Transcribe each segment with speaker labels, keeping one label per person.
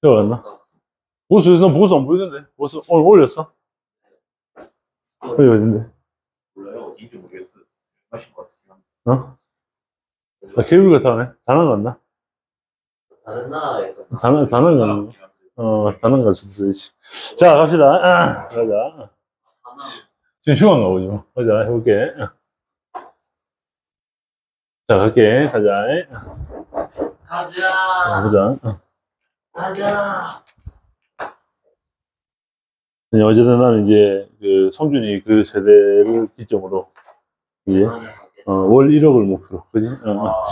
Speaker 1: 들어갔나? 보스, 넌 보스 안 보이던데? 보스 오늘 올렸어? 여기 어딘데?
Speaker 2: 몰라요. 어딘지 모르겠어요. 마신 것 같아요.
Speaker 1: 어? 아, 케이블 같다네? 다낭 갔나?
Speaker 3: 다른 나라에 그
Speaker 1: 다낭, 다낭 갔나? 어, 다낭 갔으면 되지. 자, 갑시다. 아, 가자. 지금 휴가인가 보지 뭐. 가자, 해볼게. 자, 갈게. 가자.
Speaker 3: 가자
Speaker 1: 보자.
Speaker 3: 가자
Speaker 1: 네, 어쨌든 나는 이제 그 성준이 그 세대를 기점으로 이제 어, 월 1억을 목표로 그지? 어, 어.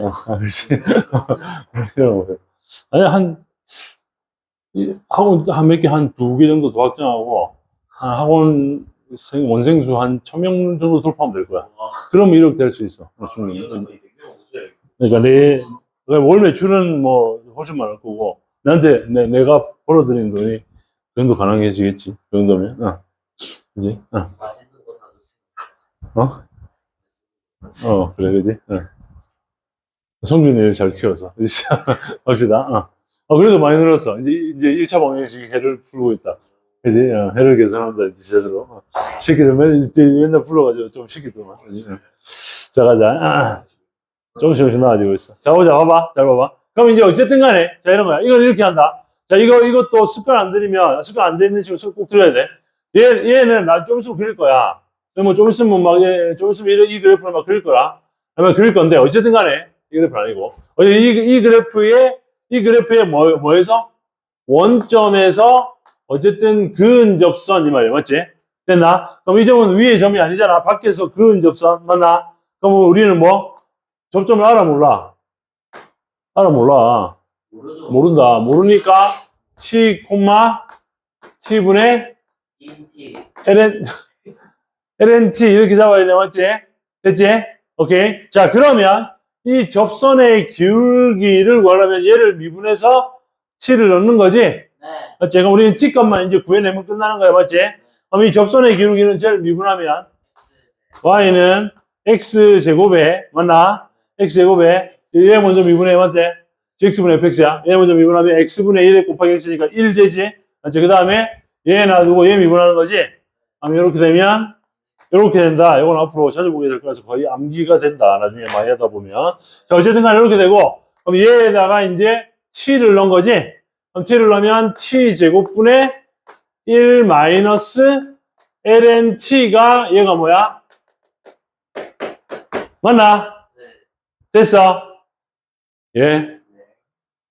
Speaker 1: 어, 아, 그렇지. 1억 목표. 아니 한 이, 학원 한 몇 개 한 두 개 정도 더 확정하고 한 학원 생- 원생수 한 천 명 정도 돌파하면 될 거야. 그러면 1억 될 수 있어. 어, 충분히. 그러니까 내 월 매출은 뭐 훨씬 많을 거고 나한테 내, 내가 벌어들인 돈이 그 정도 가능해지겠지. 그 정도면. 어. 그지? 어. 어? 어, 그래, 그지? 어. 성준이를 잘 키워서. 갑시다. 어. 어, 그래도 많이 늘었어. 이제, 이제 1차 방정식이 해를 풀고 있다. 그지? 어, 해를 개선한다, 이제 제대로. 어. 이제 맨날 불러가지고 좀 시키더만. 어. 자, 가자. 아. 조금씩 조금씩 나아지고 있어. 자, 보자. 봐봐. 잘 봐봐. 그럼 이제 어쨌든 간에, 자, 이런 거야. 이건 이렇게 한다. 자, 이거, 이것도 습관 안 들이면, 습관 안 되는 식으로 꼭 들어야 돼. 얘, 얘는 나 좀 있으면 그릴 거야. 뭐, 좀 있으면 막, 얘, 좀 있으면 이, 이 그래프를 막 그릴 거라. 아마 그릴 건데, 어쨌든 간에, 이 그래프는 아니고. 어, 이, 이 그래프에, 이 그래프에 뭐, 뭐에서? 원점에서, 어쨌든 근접선, 이 말이야. 맞지? 됐나? 그럼 이 점은 위의 점이 아니잖아. 밖에서 근접선. 맞나? 그럼 우리는 뭐? 접점을 알아, 몰라? 알아, 몰라.
Speaker 3: 모르죠
Speaker 1: 모른다. 모르니까, t, t분의
Speaker 3: 인티
Speaker 1: ln, lnt 이렇게 잡아야 돼, 맞지? 됐지? 오케이. 자, 그러면 이 접선의 기울기를 구하려면 얘를 미분해서 t를 넣는 거지?
Speaker 3: 네
Speaker 1: 맞지? 그럼 우리는 t 값만 이제 구해내면 끝나는 거야, 맞지? 그럼 이 접선의 기울기는 쟤를 미분하면 y는 x제곱에, 맞나? X제곱에 얘 먼저 미분해, 맞지? x분의 fx야. 얘 먼저 미분하면 x분의 1에 곱하기 x니까 1 되지? 맞지? 그 다음에 얘 놔두고 얘 미분하는 거지? 그럼 이렇게 되면 이렇게 된다. 이건 앞으로 찾아보게 될 거라서 거의 암기가 된다. 나중에 많이 하다 보면. 자, 어쨌든 간에 이렇게 되고, 그럼 얘에다가 이제 t를 넣은 거지? 그럼 t를 넣으면 t 제곱분의 1 마이너스 lnt가 얘가 뭐야? 맞나?
Speaker 3: 네.
Speaker 1: 됐어? 예.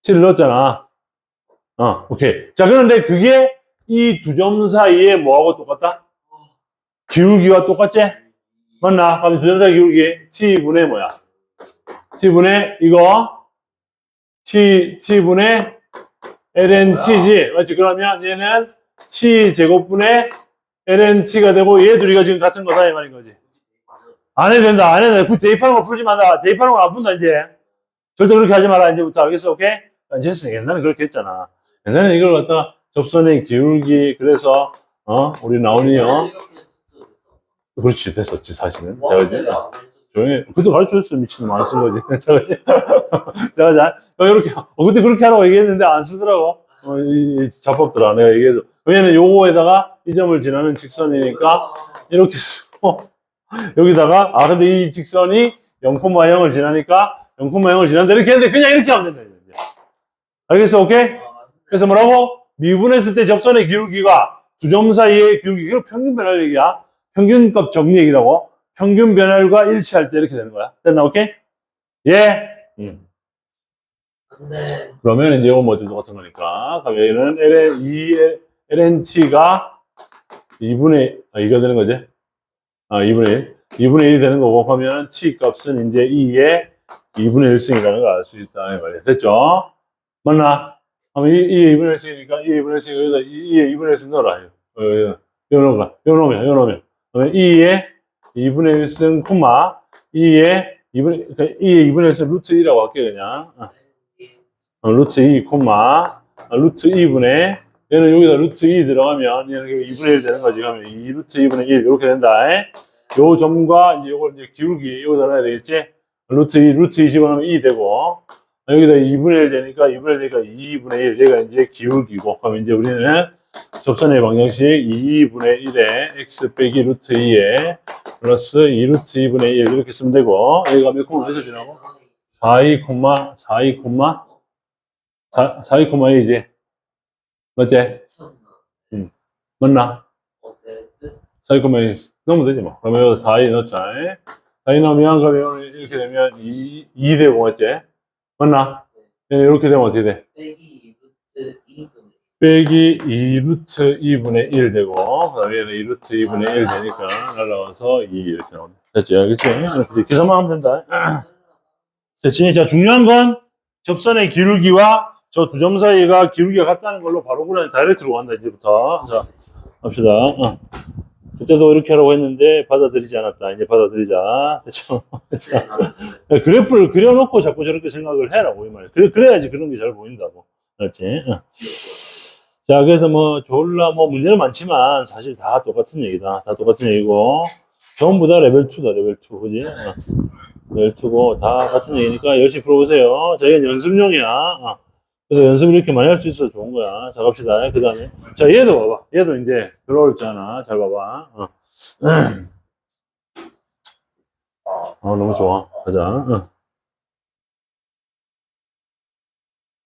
Speaker 1: t를 넣었잖아. 어, 오케이. 자, 그런데 그게 이 두 점 사이에 뭐하고 똑같다? 기울기와 똑같지? 맞나? 그럼 두 점 사이 기울기 t분의 뭐야? t분의 이거 t, t분의 lnt지. 맞지? 그러면 얘는 t 제곱분의 lnt가 되고 얘 둘이가 지금 같은 거다 이 말인 거지. 안 해도 된다. 안 해도 된다. 그 대입하는 거 풀지 마라. 대입하는 거 안 푼다 이제. 절대 그렇게 하지 마라. 이제부터 알겠어? 오케이? 이제 했어. 옛날에 그렇게 했잖아. 옛날에 이걸 갖다가 접선의 기울기 그래서 어 우리
Speaker 3: 됐어.
Speaker 1: 그렇지 됐었지 사실은.
Speaker 3: 와,
Speaker 1: 자, 이제
Speaker 3: 안 됐어.
Speaker 1: 조용히 그때 가르쳐 줬어 미친 놈 안 쓴 거지. 자, 이제. 자, 자, 어, 이렇게 어 그때 그렇게 하라고 얘기했는데 안 쓰더라고. 어, 이, 이 자법들아 내가 얘기해도 왜냐면 요거에다가 이 점을 지나는 직선이니까 이렇게 쓰고 여기다가 아 근데 이 직선이 0,0을 지나니까 0,0을 지난다 이렇게 했는데 그냥 이렇게 하면 된다 이제. 알겠어 오케이? 그래서 뭐라고? 미분했을 때 접선의 기울기가 두 점 사이의 기울기, 이거 평균 변할 얘기야. 평균값 정리 얘기라고. 평균 변할과 일치할 때 이렇게 되는 거야. 됐나, 오케이? 예. 음.
Speaker 3: 근데
Speaker 1: 그러면 이제 이건 뭐좀 똑같은 거니까. 그럼 여기는 LN, 2, LNT가 2분의, 아, 2가 되는 거지? 아, 2분의 1. 2분의 1이 되는 거고, 그러면 T 값은 이제 2의 2분의 1승이라는 걸 알 수 있다. 됐죠? 맞나? 이, 이 2분의 1승이니까 이 2분의 1승 여기다 2의 2분의 1승 넣어라. 어, 여기다. 요 넣어봐. 요 넣으면, 요 넣으면. 그러면 2의 2분의 1승, 콤마, 2의 2분의, 그러니까 2의 2분의 1승 루트 2라고 할게, 그냥. 어. 어, 루트 2, 콤마, 어, 루트 2분의, 얘는 여기다 루트 2 들어가면, 얘는 2분의 1 되는 거지. 그러면 2 루트 2분의 1, 이렇게 된다. 에? 요 점과, 이제 요걸 이제 기울기, 요거 달아야 되겠지? 루트 2, 루트 2 집어넣으면 2 되고, 여기다 2분의 1 되니까 2분의 1 되니까 2분의 1 얘가 이제 기울기고 그럼 이제 우리는 접선의 방정식 2분의 1에 x 빼기 루트 2에 플러스 2 루트 2분의 1 이렇게 쓰면 되고 여기가 몇 콤마 몇을 지나고 42 콤마 42 콤마 42 콤마 1이지 맞지?
Speaker 3: 미쳤나?
Speaker 1: 맞나?
Speaker 3: 어때? 뜻?
Speaker 1: 42 콤마 1 넣으면 되지 뭐 그러면 여기다 42 넣자 42 넣으면 그러면 이렇게 되면 2, 2 되고 맞지? 맞나? 이렇게 되면 어떻게 돼?
Speaker 3: 빼기 루트 2분의
Speaker 1: 빼기 2 루트 2분의 1 되고, 그 다음에 얘는 2 루트 2분의 1 되니까 날라와서 2 이렇게 나온다. 됐지? 알겠지? 이렇게 계산만 하면 된다. 됐지? 자, 중요한 건 접선의 기울기와 저 두 점 사이가 기울기가 같다는 걸로 바로 그냥 다이렉트로 간다, 이제부터. 자, 합시다. 어. 그때도 이렇게 하라고 했는데 받아들이지 않았다. 이제 받아들이자. 됐죠? 됐죠? 야, 그래프를 그려놓고 자꾸 저렇게 생각을 해라고, 이 말이야. 그래, 그래야지 그런 게 잘 보인다고. 알았지? 어. 자, 그래서 뭐, 졸라, 뭐, 문제는 많지만, 사실 다 똑같은 얘기다. 다 똑같은 얘기고, 전부 다 레벨 2다, 레벨 2. 그지? 어. 레벨 2고, 다 같은 얘기니까 열심히 풀어보세요. 자, 이건 연습용이야. 어. 그래서 연습을 이렇게 많이 할 수 있어서 좋은 거야. 자, 갑시다. 그 다음에. 자, 얘도 봐봐. 얘도 이제 들어올잖아. 잘 봐봐. 어. 어, 너무 좋아. 가자. 어.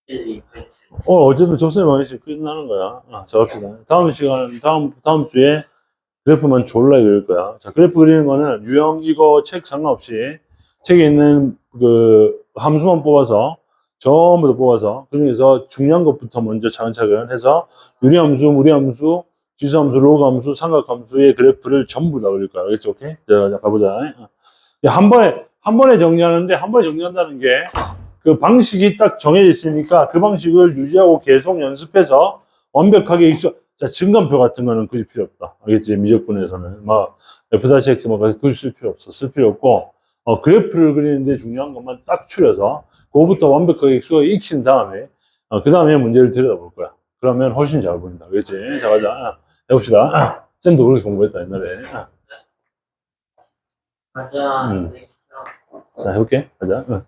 Speaker 3: 1, 2, 8, 7
Speaker 1: 어, 어쨌든 접선의 방식이 끝나는 거야. 아, 자, 갑시다. 다음 시간, 다음, 다음 주에 그래프만 졸라 그릴 거야. 자, 그래프 그리는 거는 유형 이거 책 상관없이 책에 있는 그 함수만 뽑아서 전부 다 뽑아서 그 중에서 중요한 것부터 먼저 차근차근 해서 유리함수, 무리함수, 지수함수, 로그함수, 삼각함수의 그래프를 전부 다 그릴 거야. 알겠지? 오케이? 자, 자, 가보자. 야, 한 번에, 한 번에 정리하는데 한 번에 정리한다는 게 그 방식이 딱 정해져 있으니까 그 방식을 유지하고 계속 연습해서 완벽하게 익숙, 자, 증감표 같은 거는 그리 필요 없다. 알겠지? 미적분에서는. 막, F-X 뭐, 그걸 쓸 필요 없어. 쓸 필요 없고, 어, 그래프를 그리는데 중요한 것만 딱 추려서, 그거부터 완벽하게 익숙하게 익힌 다음에, 어, 그 다음에 문제를 들여다볼 거야. 그러면 훨씬 잘 보인다. 알겠지? 자, 가자. 아, 해봅시다. 아, 쌤도 그렇게 공부했다, 옛날에. 아,
Speaker 3: 가자
Speaker 1: 음.
Speaker 3: 진행시켜
Speaker 1: 자, 해볼게. 가자. 응.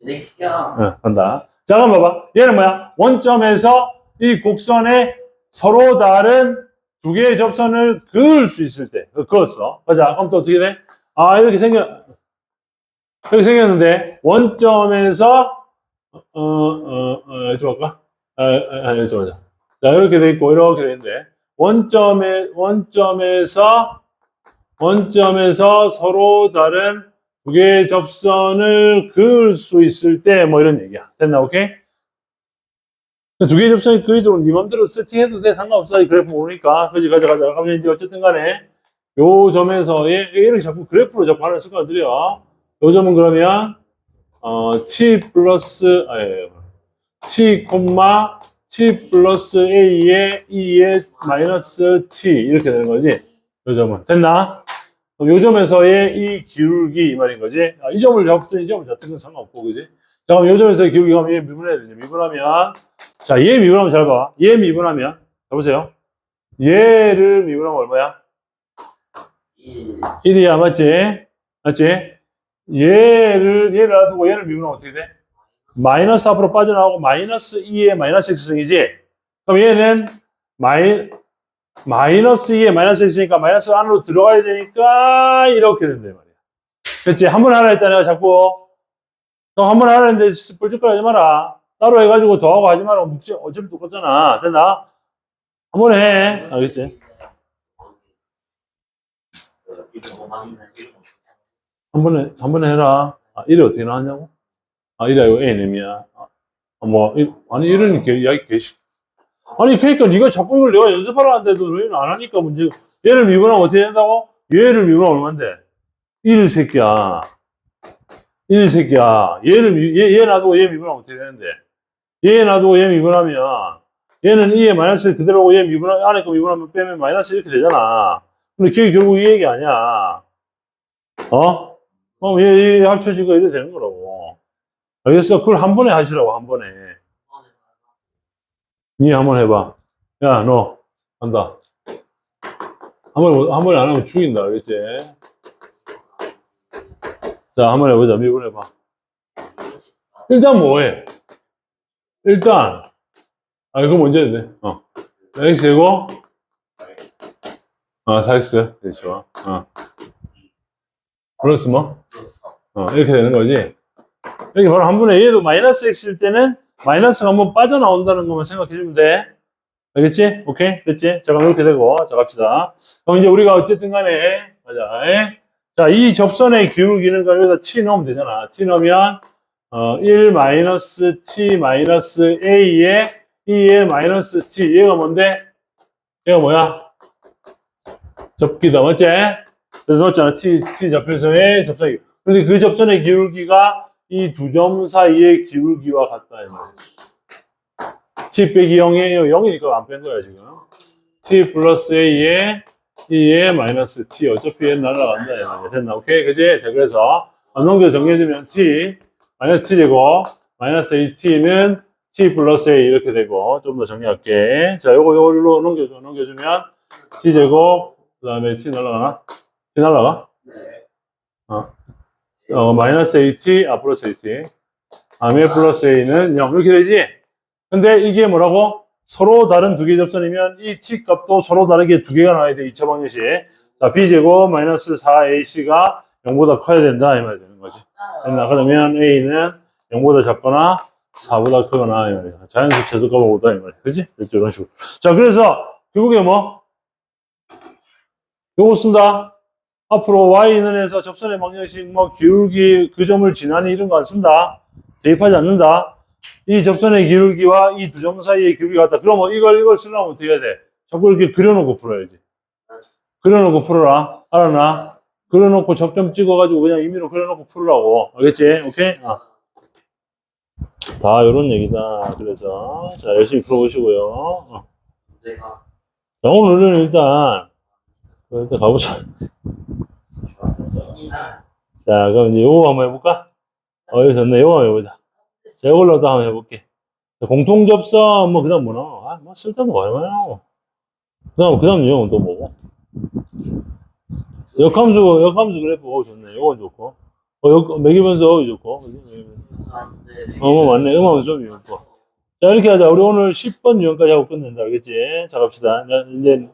Speaker 3: 진행시켜
Speaker 1: 응, 간다. 자, 그럼 봐봐. 얘는 뭐야? 원점에서 이 곡선에 서로 다른 두 개의 접선을 그을 수 있을 때, 그- 그었어. 가자. 그럼 또 어떻게 돼? 아, 이렇게 생겨, 이렇게 생겼는데, 원점에서, 어, 어, 어, 좀 할까? 아, 아, 아, 좀 하자. 자, 이렇게 돼 있고, 이렇게 돼 있는데, 원점에, 원점에서, 원점에서 서로 다른 두 개의 접선을 그을 수 있을 때, 뭐 이런 얘기야. 됐나, 오케이? 두 개의 접선이 그리도록 네 맘대로 세팅해도 돼. 상관없어. 이 그래프 모르니까. 그지, 가자, 가자. 그러면 이제 어쨌든 간에, 요 점에서, 얘, 이렇게 자꾸 그래프로 자꾸 하는 습관을 들여. 요 점은 그러면, 어, t 플러스, 아, 예, 예. t, 콤마, t 플러스 a에 e에 마이너스 t. 이렇게 되는 거지. 요 점은. 됐나? 요 점에서의 이 기울기 이 말인 거지. 아, 이 점을 잡든 이 점을 잡든 건 상관없고, 그지? 자, 그럼 요 점에서의 기울기가 하면 얘 미분해야 되지. 미분하면, 자, 얘 미분하면 잘 봐. 얘 미분하면, 해보세요. 얘를 미분하면 얼마야?
Speaker 3: 1
Speaker 1: 1이야, 맞지? 맞지? 얘를, 얘를 놔두고 얘를 미분하면 어떻게 돼? 마이너스 앞으로 빠져나오고 마이너스 2에 마이너스 x승이지? 그럼 얘는 마이, 마이너스 2에 마이너스 x니까 마이너스 안으로 들어가야 되니까 이렇게 된단 말이야. 그렇지? 한 번 하라 했다 내가 자꾸. 너 한 번 하라 했는데 뻘쭘하게 하지 마라. 따로 해가지고 더하고 하지 마라. 묵지, 어차피 똑같잖아. 됐나? 한 번 해. 알겠지?
Speaker 2: 이름 뭐 많이 있는 이름
Speaker 1: 한 번에, 한 번에 해라. 아, 1이 어떻게 나왔냐고? 아, 1이 아니고 N이야. 아, 뭐, 이- 아니, 이런 게, 야, 이 개식. 아니, 그러니까 네가 자꾸 이걸 내가 연습하라는데도 너희는 안 하니까 문제. 얘를 미분하면 어떻게 된다고? 얘를 미분하면 얼마인데? 1 새끼야. 1 새끼야. 얘를, 미- 얘, 얘 놔두고 얘 미분하면 어떻게 되는데? 얘 놔두고 얘 미분하면, 얘는 2에 마이너스 그대로고 얘 미분하면, 안에 거 미분하면 빼면 마이너스 이렇게 되잖아. 근데 그게 결국 이 얘기 아니야. 어? 어, 얘, 얘 합쳐지고 이래 되는 거라고. 알겠어? 그걸 한 번에 하시라고, 한 번에. 니 한 번 해봐. 야, 너, 한다. 한 번에, 한 번에 안 하면 죽인다, 알겠지? 자, 한 번 해보자. 미분 해봐. 일단 뭐해? 일단, 아, 이거 먼저 해야 돼. 어. x제곱, 아, 4x. 네, 좋아. 어. 플러스 뭐? 어, 이렇게 되는 거지. 여기 바로 한 번에 얘도 마이너스 x일 때는 마이너스가 한번 빠져나온다는 것만 생각해주면 돼. 알겠지? 오케이? 됐지? 자, 그럼 이렇게 되고, 자, 갑시다. 그럼 이제 우리가 어쨌든 간에, 가자. 에? 자, 이 접선의 기울기는 그럼 여기다 t 넣으면 되잖아. t 넣으면, 어, 1 마이너스 t 마이너스 a에 2에 마이너스 t. 얘가 뭔데? 얘가 뭐야? 접기다. 맞지? 넣었잖아. t, t 접선의 기울기. 근데 그 접선의 기울기가 이 두 점 사이의 기울기와 같다. 이 말이야. t 빼기 0이에요. 0이니까 안 뺀 거야, 지금. t 플러스 a에 2에 마이너스 t. 어차피 얘 날아간다. 이 말이야. 됐나? 오케이? 그지? 자, 그래서 안 넘겨 정해주면 t, 마이너스 t 제곱, 마이너스 at는 t 플러스 a 이렇게 되고, 좀 더 정리할게. 자, 요거, 요걸로 넘겨줘. 넘겨주면 t 제곱, 그 다음에 t 날아가나? t 날아가?
Speaker 3: 네.
Speaker 1: 어, 마이너스 AT, 아, 플러스 AT. 다음에 플러스 A는 0. 이렇게 되지? 근데 이게 뭐라고? 서로 다른 두 개 접선이면 이 T 값도 서로 다르게 두 개가 나와야 돼. 2차 방정식. 자, B제곱 마이너스 4AC가 0보다 커야 된다. 이 말이 되는 거지. 됐나? 그러면 A는 0보다 작거나 4보다 크거나, 이 말이야. 자연수 최소값을 보다, 이 말이야. 그지? 이런 식으로. 자, 그래서, 결국에 뭐? 요거 쓴다. 앞으로 y는에서 접선의 방정식, 뭐, 기울기, 그 점을 지나니 이런 거 안 쓴다. 대입하지 않는다. 이 접선의 기울기와 이 두 점 사이의 기울기가 같다. 그러면 이걸, 이걸 쓰려면 어떻게 해야 돼? 자꾸 이렇게 그려놓고 풀어야지. 그려놓고 풀어라. 알았나? 그려놓고 접점 찍어가지고 그냥 임의로 그려놓고 풀으라고. 알겠지? 오케이? 아. 다 요런 얘기다. 그래서, 자, 열심히 풀어보시고요. 어.
Speaker 3: 문제가
Speaker 1: 자, 오늘은 일단, 일단 가보자. 자, 그럼 이제 요거 한번 해볼까? 어, 여기 좋네. 요거 한번 해보자. 자, 이걸로도 한번 해볼게. 자, 공통접선, 뭐, 그 다음 뭐 나와? 아, 뭐, 쓸데없는 거 얼마나? 그 다음, 그 다음 내용은 또 뭐고? 역함수, 역함수 그래프, 어, 좋네. 요건 좋고. 어, 역, 어, 좋고. 어, 뭐, 맞네. 음악은 좀 좋고. 자, 이렇게 하자. 우리 오늘 10번 유형까지 하고 끝낸다. 알겠지? 자, 갑시다. 자, 이제,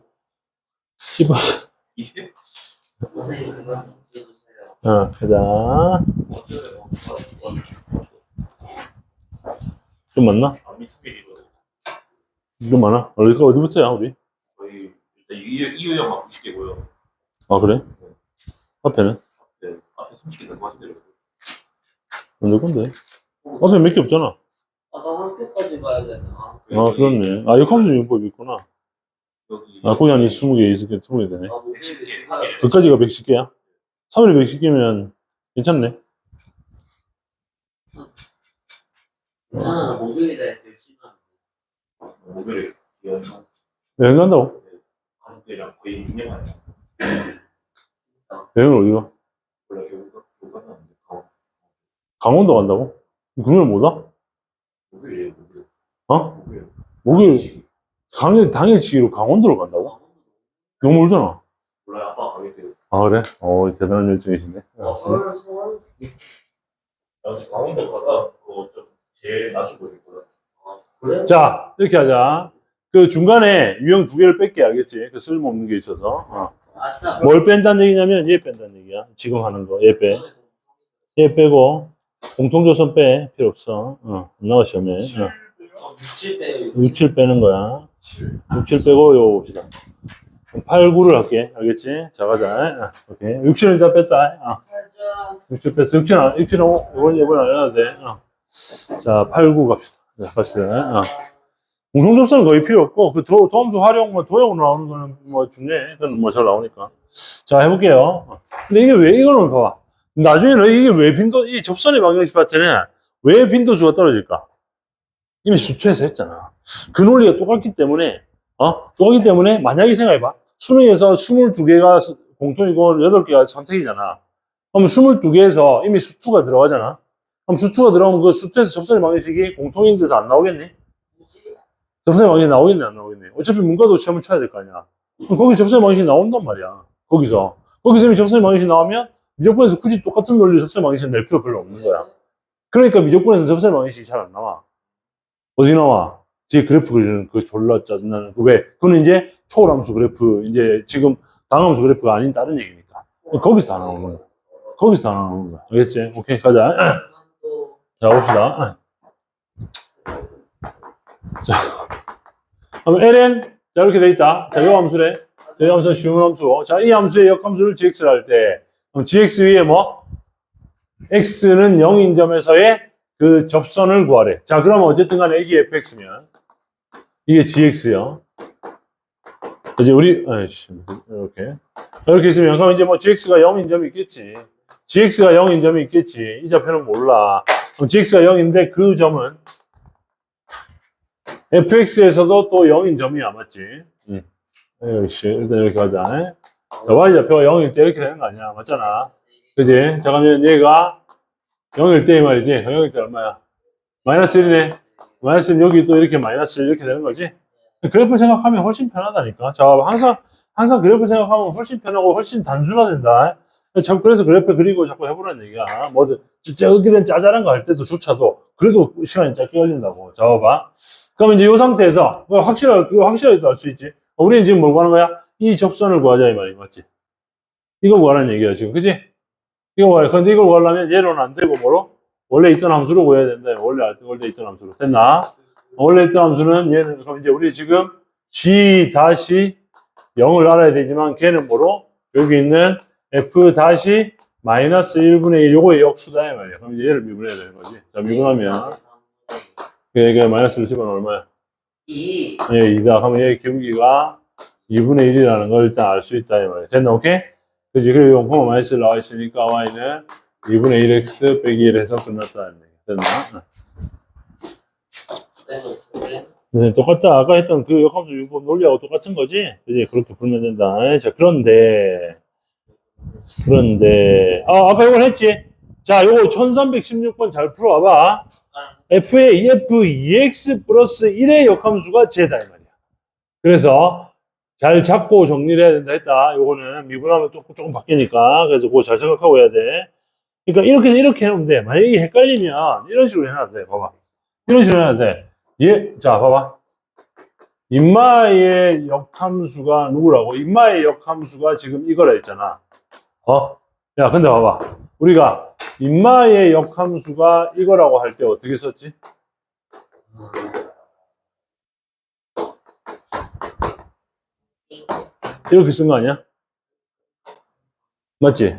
Speaker 1: 10번.
Speaker 2: 20?
Speaker 3: 선생님 그만 해주세요.
Speaker 1: 어, 가자. 좀 맞나?
Speaker 2: 아미 3일이거든.
Speaker 1: 좀 많아? 어디가 어디부터야, 우리?
Speaker 2: 거의 일단 이유, 이유형만 90개고요.
Speaker 1: 아, 그래? 앞에는?
Speaker 2: 네. 앞에 30개 된것 같은데.
Speaker 1: 언제 건데? 앞에 몇 개 없잖아.
Speaker 3: 아, 나 학교까지 가야 되나?
Speaker 1: 아, 그렇네. 아, 역함수 용법이 있구나. 아, 거기 한 20개, 20개, 20개 되네.
Speaker 3: 아, 목요일에
Speaker 2: 110개,
Speaker 3: 수학.
Speaker 2: 3일.
Speaker 1: 그까지가 110개야? 3일에 110개면 괜찮네.
Speaker 3: 괜찮아, 목요일에 될 시간.
Speaker 2: 목요일에 여행
Speaker 1: 여행 간다고?
Speaker 2: 가족들이랑 거의 6년 만에
Speaker 1: 여행을 어디가?
Speaker 2: 원래 교육 교육 갔는데 강
Speaker 1: 강원도 간다고? 금요일 못 와?
Speaker 2: 목요일에 목요일
Speaker 1: 어?
Speaker 2: 목요일
Speaker 1: 목요일, 당일, 당일치기로 강원도를 간다고? 너무 멀잖아.
Speaker 2: 원래 아빠 가게 돼요.
Speaker 1: 아, 그래? 어, 대단한 열정이신데.
Speaker 3: 어, 서울, 서울.
Speaker 2: 나 강원도 가다 그거 좀 제일 낮추고 있거든.
Speaker 3: 그래?
Speaker 1: 자, 이렇게 하자. 그 중간에 유형 두 개를 뺄게, 알겠지? 그 쓸모없는 게 있어서. 어.
Speaker 3: 아싸.
Speaker 1: 뭘 뺀다는 얘기냐면 얘 뺀다는 얘기야. 지금 하는 거. 얘 빼. 얘 빼고 공통조선 빼. 필요 없어. 어. 안 나와 시험에. 어.
Speaker 3: 67배.
Speaker 1: 6, 7 빼는 거야. 6, 7 빼고 요거 봅시다. 8, 9를 할게. 알겠지? 자, 가자. 어. 오케이. 6, 7은 일단 뺐다. 어.
Speaker 3: 가자.
Speaker 1: 6, 7 뺐어. 6, 7, 6, 7은 이번, 이번 안 해도 돼. 어. 자, 8, 9 갑시다. 자, 갑시다. 어. 공통 접선은 거의 필요 없고, 그 도, 도함수 활용, 뭐, 도형으로 나오는 거는 뭐 중요해. 그건 뭐 잘 나오니까. 자, 해볼게요. 어. 근데 이게 왜, 이거는 봐봐. 나중에는 이게 왜 빈도, 이 접선의 방정식 파트는 왜 빈도수가 떨어질까? 이미 수초에서 했잖아. 그 논리가 똑같기 때문에, 어? 똑같기 때문에, 만약에 생각해봐. 수능에서 22개가 공통이고 8개가 선택이잖아. 그럼 22개에서 이미 수투가 들어가잖아. 그럼 수투가 들어가면 그 수투에서 접선의 방정식이 공통인 데서 안 나오겠니? 접선의 방정식이 나오겠네, 안 나오겠네. 어차피 문과도 시험을 쳐야 될 거 아니야. 그럼 거기 접선의 방정식이 나온단 말이야. 거기서. 거기서 이미 접선의 방정식이 나오면 무조건에서 굳이 똑같은 논리 접선의 방정식을 낼 필요 별로 없는 거야. 그러니까 미적분에서 접선 방정식이 잘 안 나와. 어디 나와? 뒤에 그래프 그리는 그 졸라 짜증나는 그 왜? 그거는 이제 초월함수 그래프 이제 지금 당함수 그래프가 아닌 다른 얘기니까 거기서 다 나오는 거야. 거기서 다 나오는 거야. 알겠지? 오케이 가자. 또자 봅시다. 자, 그럼 ln 자 이렇게 돼 있다. 자, 이 함수래. 자, 이 함수는 쉬운 함수. 자, 이 함수의 역함수를 gx를 할 때, 그럼 gx 위에 뭐? x는 0인 점에서의 그 접선을 구하래. 자, 그러면 어쨌든 간에 이게 fx면, 이게 gx요. 이제 우리, 아이씨, 이렇게. 이렇게 있으면, 그럼 이제 뭐 gx가 0인 점이 있겠지. gx가 0인 점이 있겠지. 이 좌표는 몰라. 그럼 gx가 0인데 그 점은 fx에서도 또 0인 점이야, 맞지? 응. 역시, 일단 이렇게 가자. 자, y좌표가 0일 때 이렇게 되는 거 아니야? 맞잖아. 그지? 자, 그러면 얘가 0일 때 말이지. 0일 때 얼마야? 마이너스 1이네. 마이너스 1 여기 또 이렇게 마이너스 1 이렇게 되는 거지? 그래프 생각하면 훨씬 편하다니까. 자, 항상, 항상 그래프 생각하면 훨씬 편하고 훨씬 단순화된다. 참, 그래서 그래프 그리고 자꾸 해보라는 얘기야. 뭐든, 진짜 여기는 짜잘한 거 할 때도 조차도, 그래도 시간이 짧게 걸린다고. 자, 봐봐. 그러면 이제 이 상태에서, 확실하게, 확실하게 알 수 있지. 어, 우리는 지금 뭘 구하는 거야? 이 접선을 구하자, 이 말이 맞지? 이거 구하라는 얘기야, 지금. 그지? 이거 구하라. 근데 이걸 구하려면 얘로는 안 되고, 뭐로? 원래 있던 함수로 구해야 된다. 원래, 원래 있던 함수로. 됐나? 원래 있던 함수는 얘는, 그럼 이제 우리 지금 g 다시 0을 알아야 되지만 걔는 뭐로? 여기 있는 f 다시 마이너스 1분의 1 요거의 역수다 이 말이야. 그럼 얘를 미분해야 되는 거지. 자 미분하면 이게 마이너스를 집어넣으면 얼마야?
Speaker 3: 2
Speaker 1: 예, 2다. 하면 얘 기울기가 2분의 1이라는 걸 일단 알 수 있다 이 말이야. 됐나? 오케이? 그지? 그리고 0, 마이너스 나와 있으니까 y는 2분의 1x 빼기 1 해서 끝났다. 됐나? 어. 네, 똑같다. 아까 했던 그 역함수 유법 논리하고 똑같은 거지? 그지? 그렇게 풀면 된다. 자, 그런데, 그런데, 아, 아까 이걸 했지? 자, 요거 1316번 잘 풀어봐봐. f의 EF 2x 플러스 1의 역함수가 제다, 이 말이야. 그래서, 잘 잡고 정리를 해야 된다 했다. 요거는 미분하면 또 조금 바뀌니까. 그래서 그거 잘 생각하고 해야 돼. 그러니까 이렇게, 이렇게 해놓으면 돼. 만약에 헷갈리면 이런 식으로 해놔야 돼. 봐봐. 이런 식으로 해야 돼. 얘, 자, 봐봐. 인마의 역함수가 누구라고? 인마의 역함수가 지금 이거라 했잖아. 어? 야, 근데 봐봐. 우리가 인마의 역함수가 이거라고 할 때 어떻게 썼지? 이렇게 쓴 거 아니야? 맞지?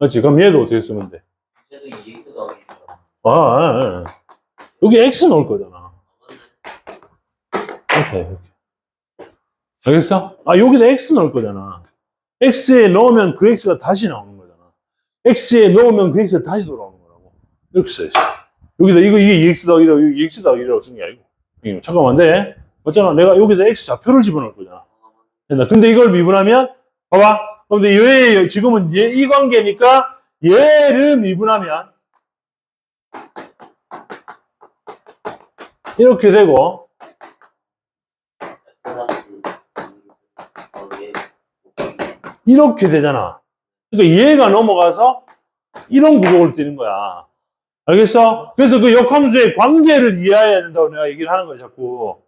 Speaker 1: 맞지? 그럼 얘도 어떻게 쓰면 돼?
Speaker 3: 그래도 2x 더하기
Speaker 1: 아, 아, 아. 여기 x 넣을 거잖아. 이렇게, 이렇게. 알겠어? 아, 여기다 x 넣을 거잖아. x에 넣으면 그 x가 다시 나오는 거잖아. x에 넣으면 그 x가 다시 돌아오는 거라고. 이렇게 써야지. 여기다, 이거, 이게 2x 더하기라고, 이거 2x 더하기라고 쓴 게 아니고. 잠깐만, 근데, 맞잖아. 내가 여기다 x 좌표를 집어넣을 거잖아. 근데 이걸 미분하면, 봐봐. 근데 얘, 지금은 얘, 이 관계니까, 얘를 미분하면, 이렇게 되고, 이렇게 되잖아. 그러니까 얘가 넘어가서 이런 구조를 띄는 거야. 알겠어? 그래서 그 역함수의 관계를 이해해야 된다고 내가 얘기를 하는 거야, 자꾸.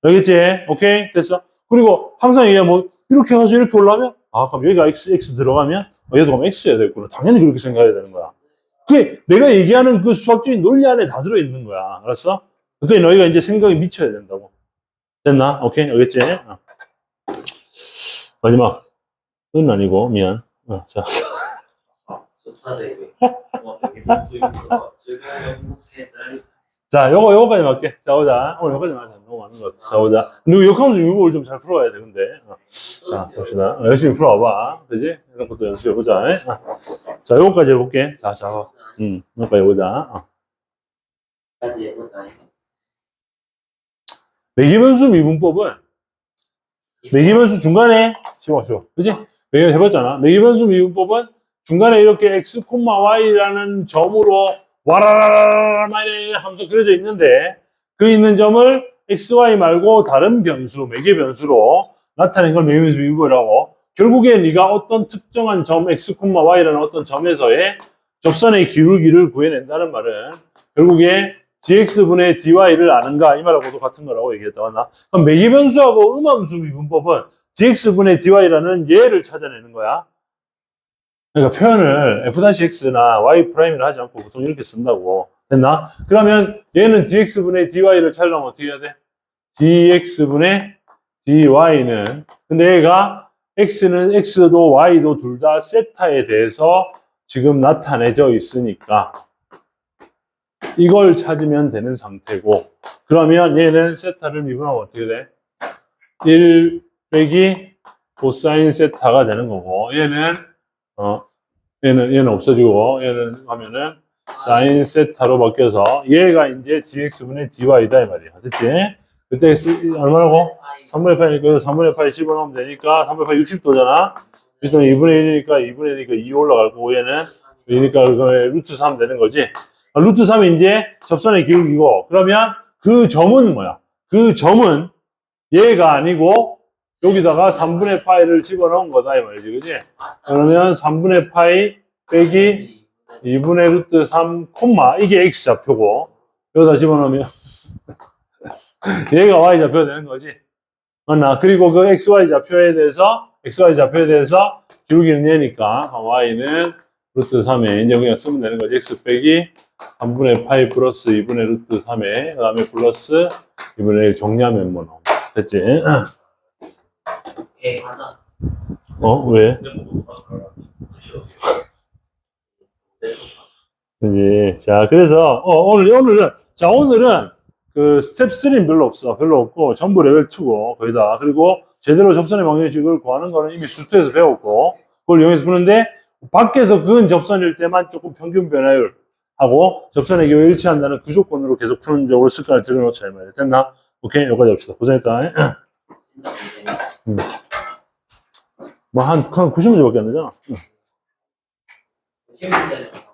Speaker 1: 알겠지? 오케이? 됐어? 그리고 항상 얘가 뭐, 이렇게 해가지고 이렇게 올라오면, 아, 그럼 여기가 x, x 들어가면, 어, 얘도 그럼 x여야 되겠구나. 당연히 그렇게 생각해야 되는 거야. 그게 내가 얘기하는 그 수학적인 논리 안에 다 들어있는 거야. 알았어? 그게 너희가 이제 생각이 미쳐야 된다고. 됐나? 오케이? 알겠지? 어. 마지막. 은 아니고, 미안. 어, 자.
Speaker 3: 딸
Speaker 1: 자, 요거, 요거까지 맞게. 자, 오자. 오늘 요거까지 맞아. 너무 많은 것 같아. 자, 오자. 너 욕하면서 유복을 좀 잘 풀어야 돼, 근데. 어. 자, 봅시다. 어, 열심히 풀어봐. 그지? 이런 것도 연습해보자. 어. 자, 요거까지 해볼게. 자, 자. 음, 요거까지 해보자. 어. 매기변수 미분법은 매기변수 중간에 씹어줘. 그지? 매기변 해봤잖아. 매기변수 미분법은 중간에 이렇게 x, y라는 점으로 와라라라라 하면서 그려져 있는데 그 있는 점을 x, y 말고 다른 변수, 매개 변수로 나타낸 걸 매기변수 미분법이라고 결국에 네가 어떤 특정한 점 x, y라는 어떤 점에서의 접선의 기울기를 구해낸다는 말은 결국에 dx분의 dy를 아는가 이 말하고도 같은 거라고 얘기했다 맞나? 그럼 매기변수하고 음함수 미분법은 dx분의 dy라는 얘를 찾아내는 거야. 그러니까 표현을 f-x나 y'이라 하지 않고 보통 이렇게 쓴다고 됐나? 그러면 얘는 dx분의 dy를 찾으려면 어떻게 해야 돼? dx분의 dy는 근데 얘가 x는 x도 y도 둘 다 세타에 대해서 지금 나타내져 있으니까 이걸 찾으면 되는 상태고 그러면 얘는 세타를 미분하면 어떻게 돼? 1 빼기 코사인 세타가 되는 거고 얘는 어 얘는 얘는 없어지고 얘는 하면은 사인 세타로 바뀌어서 얘가 이제 dx분의 dy다 이 말이야 됐지? 그때 얼마라고? 3분의 파이니까 3분의 파이 집어넣으면 되니까 3분의 파이 60도잖아 그래서 2분의 1이니까 2분의 1이니까 2 올라가고 얘는 그러니까 루트 3 되는 거지 아, 루트 3이 이제 접선의 기울기고 그러면 그 점은 뭐야? 그 점은 얘가 아니고 여기다가 3분의 파이를 집어넣은 거다 이 말이지 그지? 그러면 3분의 파이 빼기 2분의 루트 3 콤마 이게 x 좌표고 여기다 집어넣으면 얘가 y 좌표가 되는 거지 맞나? 그리고 그 xy 좌표에 대해서 xy 좌표에 대해서 기울기는 얘니까 y는 루트 3에 이제 그냥 쓰면 되는 거지 x 빼기 3분의 파이 플러스 2분의 루트 3에 그 다음에 플러스 2분의 1 정리하면 뭐 됐지?
Speaker 3: 오케이 가자
Speaker 1: 어? 왜? 그지. 자, 그래서, 어, 오늘, 오늘은, 자, 오늘은, 그, 스텝 3는 별로 없어. 별로 없고, 전부 레벨 2고, 거의 다. 그리고, 제대로 접선의 방정식을 구하는 거는 이미 수트에서 배웠고, 그걸 이용해서 푸는데, 밖에서 근 접선일 때만 조금 평균 변화율 하고, 접선의 경우 일치한다는 그 조건으로 계속 푸는 쪽으로 습관을 들여놓자, 이 말이야. 됐나? 오케이, 여기까지 합시다. 고생했다.
Speaker 3: 문제
Speaker 1: 뭐, 한, 한 90문제밖에 안 되잖아.
Speaker 3: 문제는